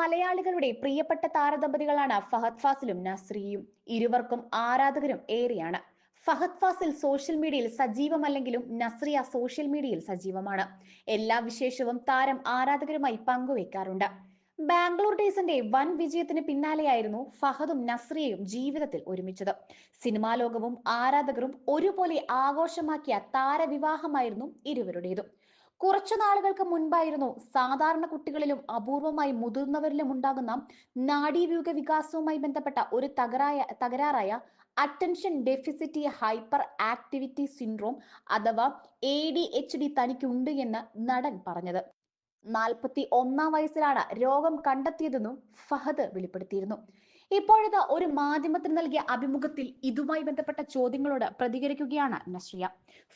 മലയാളികളുടെ പ്രിയപ്പെട്ട താരദമ്പതികളാണ് ഫഹദ് ഫാസിലും നസ്രിയയും ഇരുവർക്കും ആരാധകരും ഏറെയാണ്. ഫഹദ് ഫാസിൽ സോഷ്യൽ മീഡിയയിൽ സജീവമല്ലെങ്കിലും നസ്രിയ സോഷ്യൽ മീഡിയയിൽ സജീവമാണ്. എല്ലാ വിശേഷവും താരം ആരാധകരുമായി പങ്കുവെക്കാറുണ്ട്. ബാംഗ്ലൂർ ഡേയ്സിന്റെ വൻ വിജയത്തിന് പിന്നാലെയായിരുന്നു ഫഹദും നസ്രിയയും ജീവിതത്തിൽ ഒരുമിച്ചത്. സിനിമാ ലോകവും ആരാധകരും ഒരുപോലെ ആഘോഷമാക്കിയ താരവിവാഹമായിരുന്നു ഇരുവരുടേതും. കുറച്ചു നാളുകൾക്ക് മുൻപായിരുന്നു സാധാരണ കുട്ടികളിലും അപൂർവമായി മുതിർന്നവരിലും ഉണ്ടാകുന്ന നാഡീവ്യൂഹ വികാസവുമായി ബന്ധപ്പെട്ട ഒരു തകരായ തകരാറായ attention deficit hyperactivity syndrome അഥവാ എ ഡി എച്ച് ഡി തനിക്കുണ്ട് എന്ന് നടൻ പറഞ്ഞത്. നാൽപ്പത്തി ഒന്നാം വയസ്സിലാണ് രോഗം കണ്ടെത്തിയതെന്നും ഫഹദ് വെളിപ്പെടുത്തിയിരുന്നു. ഇപ്പോഴത്തെ ഒരു മാധ്യമത്തിന് നൽകിയ അഭിമുഖത്തിൽ ഇതുമായി ബന്ധപ്പെട്ട ചോദ്യങ്ങളോട് പ്രതികരിക്കുകയാണ് നസ്രിയ.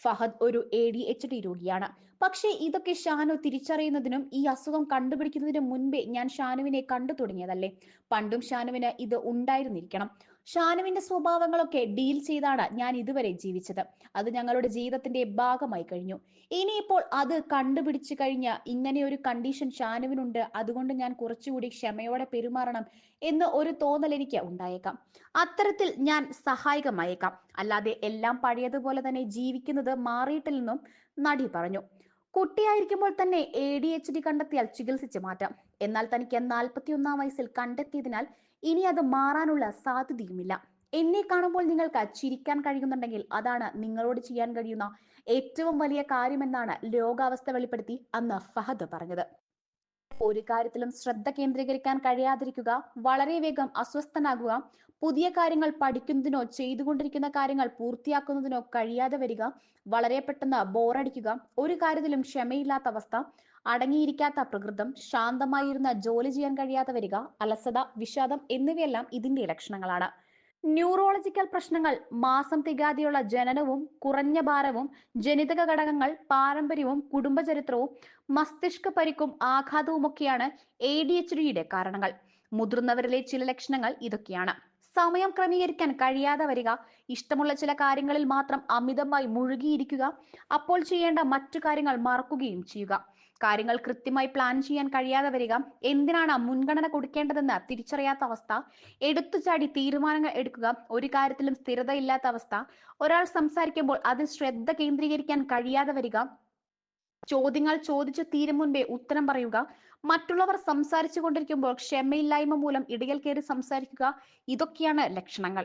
ഫഹദ് ഒരു എ ഡി എച്ച് ഡി രോഗിയാണ്. പക്ഷേ ഇതൊക്കെ ഷാനു തിരിച്ചറിയുന്നതിനും ഈ അസുഖം കണ്ടുപിടിക്കുന്നതിനും മുൻപേ ഞാൻ ഷാനുവിനെ കണ്ടു തുടങ്ങിയതല്ലേ? പണ്ടും ഷാനുവിന് ഇത് ഉണ്ടായിരുന്നിരിക്കണം. ഷാനുവിന്റെ സ്വഭാവങ്ങളൊക്കെ ഡീൽ ചെയ്താണ് ഞാൻ ഇതുവരെ ജീവിച്ചത്. അത് ഞങ്ങളുടെ ജീവിതത്തിന്റെ ഭാഗമായി കഴിഞ്ഞു. ഇനിയിപ്പോൾ അത് കണ്ടുപിടിച്ചു കഴിഞ്ഞ ഇങ്ങനെ ഒരു കണ്ടീഷൻ ഷാനുവിനുണ്ട് അതുകൊണ്ട് ഞാൻ കുറച്ചുകൂടി ക്ഷമയോടെ പെരുമാറണം എന്ന് ഒരു തോന്നൽ എനിക്ക് ഉണ്ടായേക്കാം. അത്തരത്തിൽ ഞാൻ സഹായകമായേക്കാം. അല്ലാതെ എല്ലാം പഴയതുപോലെ തന്നെ ജീവിക്കുന്നത് മാറിയിട്ടില്ലെന്നും നടി പറഞ്ഞു. കുട്ടിയായിരിക്കുമ്പോൾ തന്നെ എ ഡി എച്ച് ഡി കണ്ടെത്തിയാൽ ചികിത്സിച്ച് മാറ്റാം. എന്നാൽ തനിക്ക് നാൽപ്പത്തിയൊന്നാം വയസ്സിൽ കണ്ടെത്തിയതിനാൽ ഇനി അത് മാറാനുള്ള സാധ്യതയുമില്ല. എന്നെ കാണുമ്പോൾ നിങ്ങൾക്ക് ചിരിക്കാൻ കഴിയുന്നുണ്ടെങ്കിൽ അതാണ് നിങ്ങളോട് ചെയ്യാൻ കഴിയുന്ന ഏറ്റവും വലിയ കാര്യമെന്നാണ് ലോകാവസ്ഥ വെളിപ്പെടുത്തി അന്ന് ഫഹദ് പറഞ്ഞത്. ഒരു കാര്യത്തിലും ശ്രദ്ധ കേന്ദ്രീകരിക്കാൻ കഴിയാതിരിക്കുക വളരെ വേഗം അസ്വസ്ഥനാകുക പുതിയ കാര്യങ്ങൾ പഠിക്കുന്നതിനോ ചെയ്തുകൊണ്ടിരിക്കുന്ന കാര്യങ്ങൾ പൂർത്തിയാക്കുന്നതിനോ കഴിയാതെ വരിക വളരെ പെട്ടെന്ന് ബോറടിക്കുക ഒരു കാര്യത്തിലും ക്ഷമയില്ലാത്ത അവസ്ഥ അടങ്ങിയിരിക്കാത്ത പ്രകൃതം ശാന്തമായിരുന്ന ജോലി ചെയ്യാൻ കഴിയാതെ വരിക അലസത വിഷാദം എന്നിവയെല്ലാം ഇതിന്റെ ലക്ഷണങ്ങളാണ്. ന്യൂറോളജിക്കൽ പ്രശ്നങ്ങൾ മാസം തികാതെയുള്ള ജനനവും കുറഞ്ഞ ഭാരവും ജനിതക ഘടകങ്ങൾ പാരമ്പര്യവും കുടുംബചരിത്രവും മസ്തിഷ്ക പരിക്കും ആഘാതവുമൊക്കെയാണ് എ ഡി എച്ച് ഡിയുടെ കാരണങ്ങൾ. മുതിർന്നവരിലെ ചില ലക്ഷണങ്ങൾ ഇതൊക്കെയാണ്. സമയം ക്രമീകരിക്കാൻ കഴിയാതെ വരിക ഇഷ്ടമുള്ള ചില കാര്യങ്ങളിൽ മാത്രം അമിതമായി മുഴുകിയിരിക്കുക അപ്പോൾ ചെയ്യേണ്ട മറ്റു കാര്യങ്ങൾ മറക്കുകയും ചെയ്യുക. കാര്യങ്ങൾ കൃത്യമായി പ്ലാൻ ചെയ്യാൻ കഴിയാതെ വരിക. എന്തിനാണ് മുൻഗണന കൊടുക്കേണ്ടതെന്ന് തിരിച്ചറിയാത്ത അവസ്ഥ. എടുത്തുചാടി തീരുമാനങ്ങൾ എടുക്കുക. ഒരു കാര്യത്തിലും സ്ഥിരതയില്ലാത്ത അവസ്ഥ. ഒരാൾ സംസാരിക്കുമ്പോൾ അതിൽ ശ്രദ്ധ കേന്ദ്രീകരിക്കാൻ കഴിയാതെ വരിക. ചോദ്യങ്ങൾ ചോദിച്ചു തീരും മുൻപേ ഉത്തരം പറയുക. മറ്റുള്ളവർ സംസാരിച്ചു കൊണ്ടിരിക്കുമ്പോൾ ക്ഷമയില്ലായ്മ മൂലം ഇടയിൽ കയറി സംസാരിക്കുക. ഇതൊക്കെയാണ് ലക്ഷണങ്ങൾ.